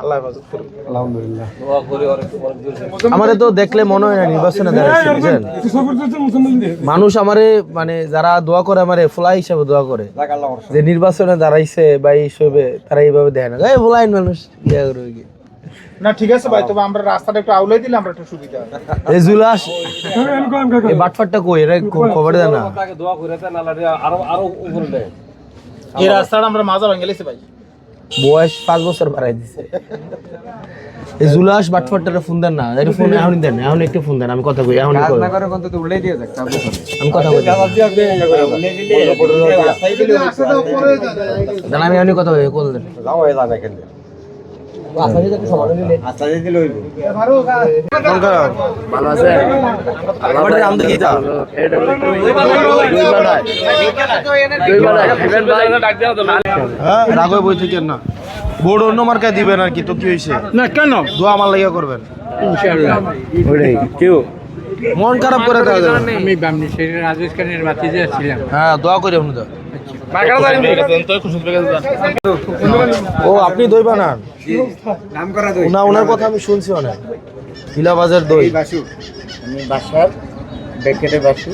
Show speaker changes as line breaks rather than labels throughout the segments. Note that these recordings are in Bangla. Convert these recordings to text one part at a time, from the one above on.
আল্লাহ আলহামদুলিল্লাহ।
আমারে তো দেখলে মনে হয় না নির্বাচনে দাঁড়াচ্ছে মানুষ আমারে মানে যারা দোয়া করে আমারে ফোলা হিসাবে দোয়া করে। যে নির্বাচনে দাঁড়াইছে বা এই হিসেবে তারা এইভাবে দেয় না। এই ফোলাইন মানুষ ইয়া করবে কি?
না ঠিক আছে ভাই তবে আমরা রাস্তাটা একটু আউলাই দিলে আমরা একটু সুবিধা
এই জুলাস এই বাটফাটটা কই? এরা খবর দেয় না।
এই রাস্তাটা আমরা মাজা ভেঙে গেছি ভাই।
বয়স পাঁচ বছর বাড়াই দিছে। এই জুলাস বাটফাটটা ফোন দেন না এটা ফোন এখন দেন এখন একটু ফোন দেন আমি কথা বলি এখন কই? আমি কথা কই দেন। আমি এখন কথা কই কল দেন। কি তা হ্যাঁ রাগে বই থেকে না বোর্ড অন্য মার্কায় দিবেন আর কি তো কি হয়েছে
না কেন
দোয়া আমার লাগিয়া করবেন
ইনশাআল্লাহ
কেউ মন খারাপ করে দেওয়া যাবে
আমি বামনি শরীরের রাজেশ খানের বাতিজা ছিলাম
হ্যাঁ দোয়া করি তো ও আপনি দই বানান? উনা ওনার কথা আমি শুনছি অনেক। হিলাবাজার দই।
বাসু। আমি বাসার ব্যাকেটে বাসু।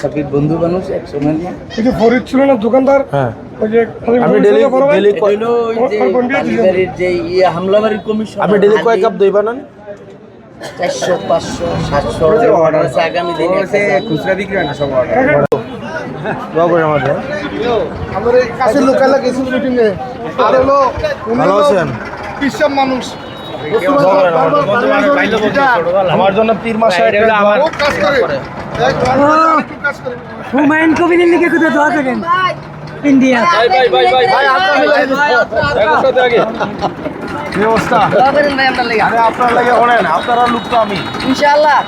সাবির বন্ধু মানুষ একশো মানে
ওই যে ফরিদ ছিল না দোকানদার?
হ্যাঁ। আপনি ডেলি? ডেলি
যে ইয়ে হামলাবাড়ির কমিশন
আপনি ডেলি কয় কাপ দই বানান?
চারশো পাঁচশো সাতশো অর্ডার আছে আগামী দিনে খুচরা বিক্রি হয় না সব অর্ডার
দোয়া করি আমার জন্য।
আমাদের কাছে লোকাল গেছি মিটিং আর হলো
ভালো আছেন?
বিশ্ব মানুষ।
আমার জন্য। পীর মাসে আমার
কাজ করে। এক ঘণ্টা খুব কাজ করে।
হুমায়ুন কবিরের লিখে কোথায় দোয়া করেন। ইন্ডিয়া।
কি অবস্থা? আরে আপনার লাগে শোনেন আপনারা লোক তো আমি।
ইনশাআল্লাহ।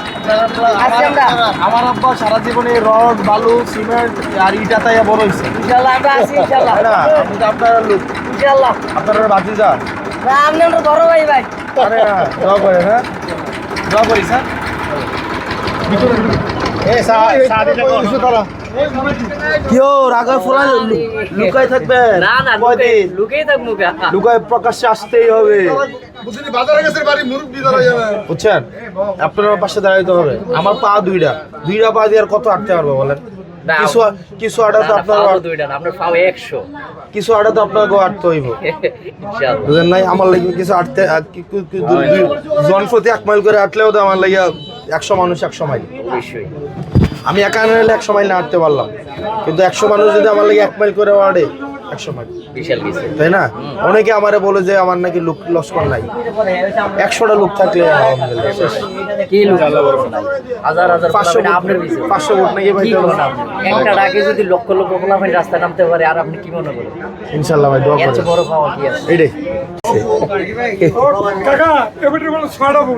আমরা
আমার। আব্বা সারা জীবনে রড বালু সিমেন্ট আর ইটা তাই বড় হয়েছে
ইনশাআল্লাহ আমরা আছি ইনশাআল্লাহ।
তাই না? আমি তো আপনারা লোক।
ইনশাআল্লাহ।
আপনারা যা
না আপনি আমরা বড় ভাই ভাই।
আরে দোয়া করে হ্যাঁ। দোয়া করি স্যার। কেউ রাগে ফোলা লুকাই থাকবে?
না না
কয়দিন?
লুকেই থাক
লুকায় প্রকাশ্যে আসতেই হবে। বুঝছেন? আপনার পাশে দাঁড়াইতে হবে। আমার পা দুইটা। দুইটা পা দিয়ে আর কত আটতে পারব বলেন? কিছু কিছু আটা তো আপনার
দুইটা আপনার পাও একশো।
কিছু আটা তো আপনার আটতে হইব।
ইনশাআল্লাহ।
বুঝলেন নাই? আমার লাগবে কিছু আটতে জন প্রতি এক মাইল করে আটলেও তো আমার লাগে একশো মানুষ একশো মাইল।
অবশ্যই।
আমি একা হলে একশো মাইল না হাঁটতে পারলাম। কিন্তু একশো মানুষ যদি আমার লাগে এক মাইল করে আড়ে একশো মাইল।
বিশাল কিছু।
তাই না? অনেকে আমারে বলে যে আমার নাকি লুক লস্কর নাই। একশোটা লোক থাকলে
কি লোক হাজার হাজার
পাঁচশো
আপনার
পাঁচশো ভোট নাকি ভাই
কি করেন আপনি? একটা ডাকে যদি লক্ষ নামতে পারে আর আপনি কি মনে করেন?
ইনশাল্লাহ ভাই দোয়া
এর বড় পাওয়া কি আছে?
এইটাই।
কাকা এবারে বলো ছয়টা ভোট